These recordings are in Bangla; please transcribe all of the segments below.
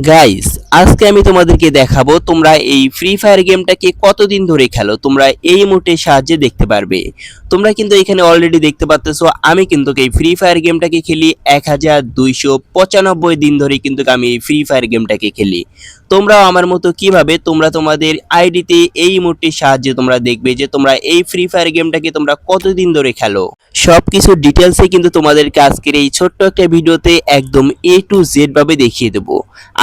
guys আজকে আমি তোমাদেরকে দেখাবো তোমরা এই ফ্রি ফায়ার গেমটাকে কতদিন ধরে খেলো, তোমরা এই মোটের সাহায্যে দেখতে পারবে। তোমরা কিন্তু এখানে অলরেডি দেখতে পাচ্তেছো আমি কিন্তু এই ফ্রি ফায়ার গেমটাকে খেলি এক পঁচানব্বই দিন ধরে কিন্তু আমি এই ফ্রি ফায়ার গেমটাকে খেলি। তোমরাও আমার মতো কীভাবে তোমরা তোমাদের আইডিতে এই মোটটির সাহায্যে তোমরা দেখবে যে তোমরা এই ফ্রি ফায়ার গেমটাকে তোমরা কতদিন ধরে খেলো। সব কিছু ডিটেলসে কিন্তু তোমাদেরকে আজকের এই ছোট্ট একটা ভিডিওতে একদম এ টু জেড ভাবে দেখিয়ে দেবো।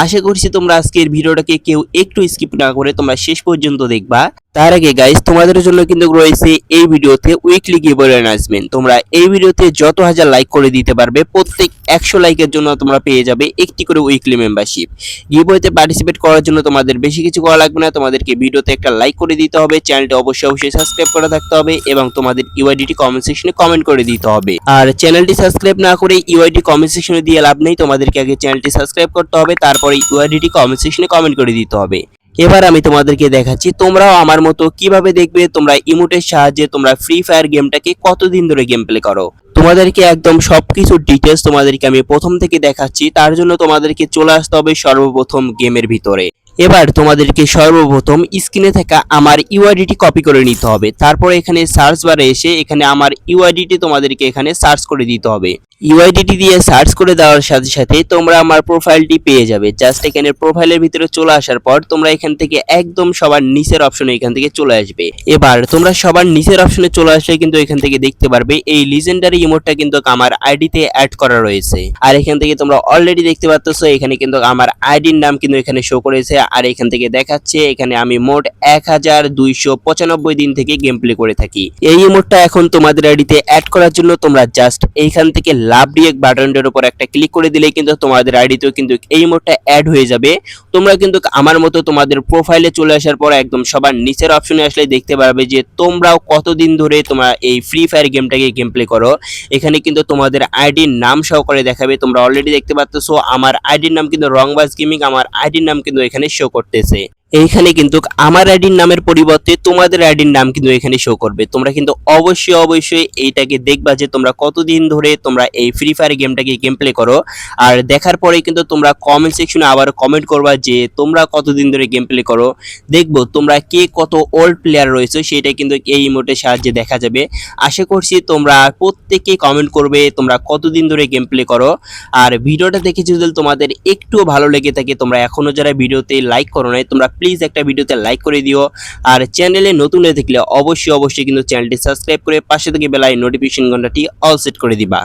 আশা করছি তোমরা আজকের ভিডিওটাকে কেউ একটু স্কিপ না করে তোমরা শেষ পর্যন্ত দেখবা। তার আগে গাইস তোমাদের জন্য কিন্তু রয়েছে এই ভিডিওতে উইকলি গিভওয়ে অ্যানাউন্সমেন্ট তোমরা এই ভিডিওতে যত হাজার লাইক করে দিতে পারবে, প্রত্যেক একশো লাইকের জন্য তোমরা পেয়ে যাবে একটি করে উইকলি মেম্বারশিপ গিভওয়েতে পার্টিসিপেট করার জন্য তোমাদের বেশি কিছু করা লাগবে না, তোমাদেরকে ভিডিওতে একটা লাইক করে দিতে হবে চ্যানেলটা অবশ্যই অবশ্যই সাবস্ক্রাইব করে থাকতে হবে এবং তোমাদের ইউআইডিটি কমেন্ট সেকশনে কমেন্ট করে দিতে হবে। আর চ্যানেলটি সাবস্ক্রাইব না করে ইউআইডি কমেন্ট সেকশনে দিয়ে লাভ নেই, তোমাদেরকে আগে চ্যানেলটি সাবস্ক্রাইব করতে হবে, তারপরে ইউআইডিটি কমেন্ট সেকশনে কমেন্ট করে দিতে হবে। এবার আমি তোমাদেরকে দেখাচ্ছি, তোমরাও আমার মতো কীভাবে দেখবে তোমরা ইমোটের সাহায্যে তোমরা ফ্রি ফায়ার গেমটাকে কতদিন ধরে গেম প্লে করো। তোমাদেরকে একদম সবকিছু ডিটেলস তোমাদেরকে আমি প্রথম থেকে দেখাচ্ছি, তার জন্য তোমাদেরকে চলে আসতে হবে সর্বপ্রথম গেমের ভিতরে। এবার তোমাদেরকে সর্বপ্রথম স্ক্রিনে থাকা আমার ইউআইডিটি কপি করে নিতে হবে। তারপর এখানে সার্চ বারে এসে এখানে আমার ইউআইডিটি তোমাদেরকে এখানে সার্চ করে দিতে হবে। ইউআইডিটি দিয়ে সার্চ করে দেওয়ার সাথে সাথে তোমরা আমার প্রোফাইলটি পেয়ে যাবে। জাস্ট এখানে প্রোফাইলের ভিতরে চলে আসার পর তোমরা এখান থেকে একদম সবার নিচের অপশনে এখান থেকে চলে আসবে। এবার তোমরা সবার নিচের অপশনে চলে আসলে কিন্তু এখান থেকে দেখতে পারবে এই লিজেন্ডারি ইমোটটা কিন্তু আমার আইডিতে অ্যাড করা রয়েছে। আর এখান থেকে তোমরা অলরেডি দেখতে পাচ্ছ এখানে কিন্তু আমার আইডির নাম কিন্তু এখানে শো করেছে। আর এখান থেকে দেখাচ্ছে, এখানে আমি মোট এক হাজার দুইশো পঁচানব্বই দিন থেকে গেম প্লে করে থাকি। এই ইমোটটা এখন তোমাদের আইডিতে অ্যাড করার জন্য তোমরা জাস্ট এইখান থেকে লাভ রিয়েক্ট বাটনটার উপর একটা ক্লিক করে দিলে কিন্তু তোমাদের আইডিতেও কিন্তু এই ইমোটটা অ্যাড হয়ে যাবে। তোমরা কিন্তু আমার মতো তোমাদের প্রোফাইলে চলে আসার পর একদম সবার নিচের অপশনে আসলে দেখতে পারবে যে তোমরাও কতদিন ধরে তোমরা এই ফ্রি ফায়ার গেমটাকে গেম প্লে করো। এখানে কিন্তু তোমাদের আইডির নাম সহকারে দেখাবে, তোমরা অলরেডি দেখতে পাচ্ছ আমার আইডির নাম কিন্তু রংবাজ গেমিং আমার আইডির নাম কিন্তু এখানে করতেছে। এইখানে কিন্তু আমার আইডির নামের পরিবর্তে তোমাদের আইডির নাম কিন্তু এখানে শো করবে। তোমরা কিন্তু অবশ্যই অবশ্যই এইটাকে দেখবা যে তোমরা কতদিন ধরে তোমরা এই ফ্রি ফায়ার গেমটাকে গেম প্লে করো। আর দেখার পরে কিন্তু তোমরা কমেন্ট সেকশনে আবার কমেন্ট করবা যে তোমরা কতদিন ধরে গেম প্লে করো। দেখব তোমরা কে কত ওল্ড প্লেয়ার রয়েছে, সেটা কিন্তু এই ইমোটের সাহায্যে দেখা যাবে। আশা করছি তোমরা প্রত্যেকে কমেন্ট করবে তোমরা কতদিন ধরে গেম প্লে করো। আর ভিডিওটা দেখে যদি তোমাদের একটু ভালো লেগে থাকে, তোমরা এখনও যারা ভিডিওতে লাইক করো নাই, তোমরা প্লিজ একটা ভিডিওতে লাইক করে দিও। আর চ্যানেলে নতুন হয়ে থাকলে অবশ্যই অবশ্যই কিন্তু চ্যানেলটি সাবস্ক্রাইব করে পাশে থেকে বেলায় নোটিফিকেশন ঘন্টাটি অল সেট করে দিবা।